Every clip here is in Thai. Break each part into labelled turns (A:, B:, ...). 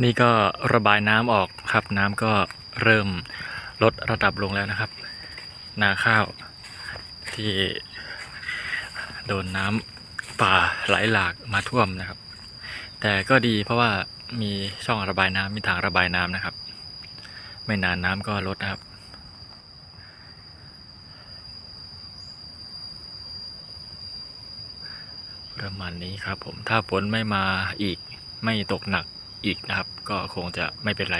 A: นี่ก็ระบายน้ำออกครับ น้ำก็เริ่มลดระดับลงแล้วนะครับ นาข้าวที่โดนน้ำป่าไหลหลากมาท่วมนะครับ แต่ก็ดีเพราะว่ามีช่องระบายน้ำมีทางระบายน้ำนะครับ ไม่นานน้ำก็ลดนะครับประมาณนี้ครับผมถ้าฝนไม่มาอีกไม่ตกหนัก อีกนะครับ ก็คงจะไม่เป็นไร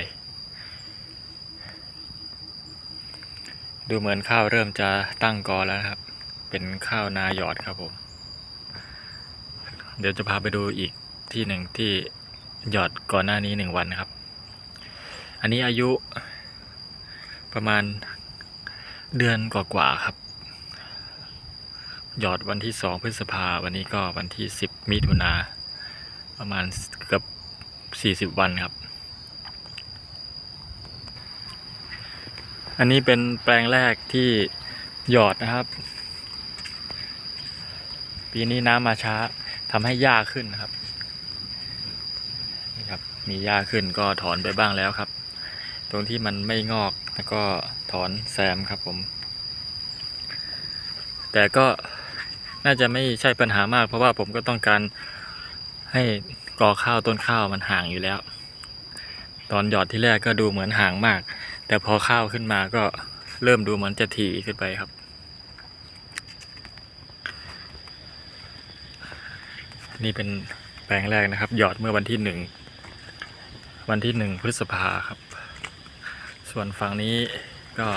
A: ดูเหมือนข้าวเริ่มจะตั้งกอแล้วครับ เป็นข้าวนาหยอดครับผม เดี๋ยวจะพาไปดูอีกที่หนึ่งที่หยอดก่อนหน้านี้หนึ่งวันนะครับ อันนี้อายุประมาณเดือนกว่าๆครับ หยอดวันที่สองพฤษภาวันนี้ก็วันที่สิบมิถุนาประมาณเกือบ สี่สิบวันครับ อันนี้เป็นแปลงแรกที่หยอดนะครับ ปีนี้น้ำมาช้าทำให้หญ้าขึ้นครับ นี่ครับ มีหญ้าขึ้นก็ถอนไปบ้างแล้วครับ ตรงที่มันไม่งอกแล้วก็ถอนแซมครับผม แต่ก็น่าจะไม่ใช่ปัญหามากเพราะว่าผมก็ต้องการให้ กอข้าวต้นข้าวมันห่างอยู่แล้ว ตอนหยอดที่แรกก็ดูเหมือนห่างมาก แต่พอข้าวขึ้นมาก็เริ่มดูเหมือนจะถี่ขึ้นไปครับ นี่เป็นแปลงแรกนะครับ หยอดเมื่อวันที่หนึ่งวันที่หนึ่งพฤษภาครับ ส่วนฝั่งนี้ก็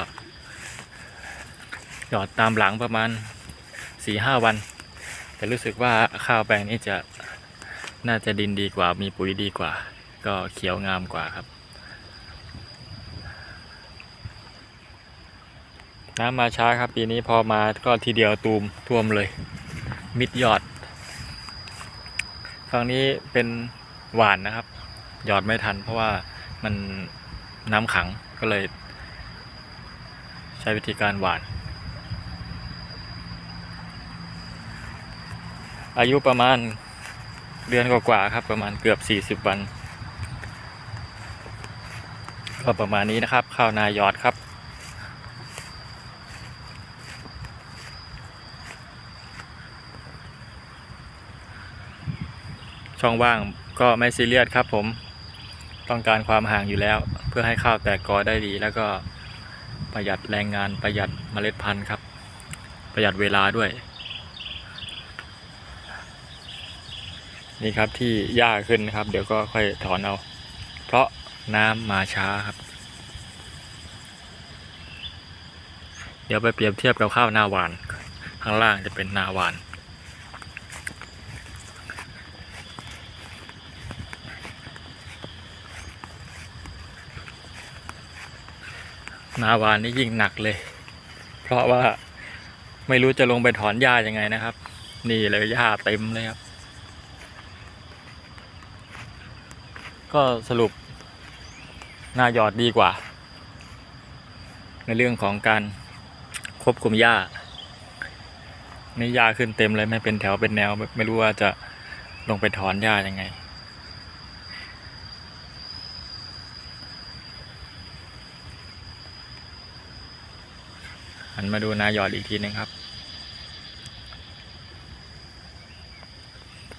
A: หยอดตามหลังประมาณสี่ห้าวัน แต่รู้สึกว่าข้าวแปลงนี้จะ น่าจะดินดีกว่ามีปุ๋ยดีกว่า ก็เขียวงามกว่าครับน้ำมาช้าครับปีนี้พอมาก็ทีเดียวตูมท่วมเลย มิดยอด ฝั่งนี้เป็นหวานนะครับ หยอดไม่ทันเพราะว่ามันน้ำขังก็เลย ใช้วิธีการหวาน อายุประมาณ เดือนกว่าๆครับ ประมาณเกือบ 40 วัน ก็ประมาณนี้นะครับ ข้าวนายอดครับ ช่องว่างก็ไม่ซีเรียสครับผมต้องการความห่างอยู่แล้ว เพื่อให้ข้าวแตกกอได้ดี แล้วก็ประหยัดแรงงานประหยัดเมล็ดพันธุ์ครับ ประหยัดเวลาด้วย นี่ครับที่หญ้าขึ้นนะครับ เดี๋ยวก็ค่อยถอนเอา เพราะน้ำมาช้าครับ เดี๋ยวไปเปรียบเทียบกับข้าวหน้าหวาน ข้างล่างจะเป็นนาหวานหนาหวานนี่ยิ่งหนักเลย เพราะว่าไม่รู้จะลงไปถอนหญ้ายังไงนะครับ นี่เลยหญ้าเต็มเลยครับ ก็สรุปหน้าหยอดดีกว่า ในเรื่องของการควบคุมหญ้านี่หญ้าขึ้นเต็มเลยไม่เป็นแถวเป็นแนว ไม่รู้ว่าจะลงไปถอนหญ้ายังไง หันมาดูนาหยอดอีกทีหนึงครับ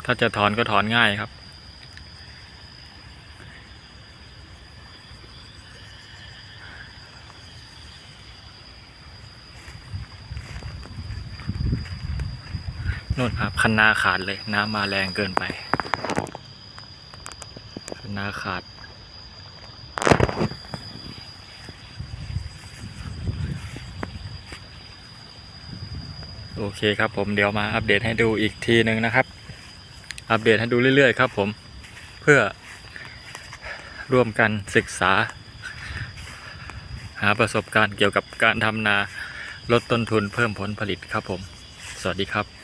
A: ถ้าจะถอนก็ถอนง่ายครับ นู่นครับคันนาขาดเลยน้ำมาแรงเกินไป คันนาขาด โอเคครับผมเดี๋ยวมาอัปเดตให้ดูอีกทีหนึ่งนะครับ อัปเดตให้ดูเรื่อยๆครับผมเพื่อร่วมกันศึกษา หาประสบการณ์เกี่ยวกับการทำนาลดต้นทุนเพิ่มผลผลิตครับผม สวัสดีครับ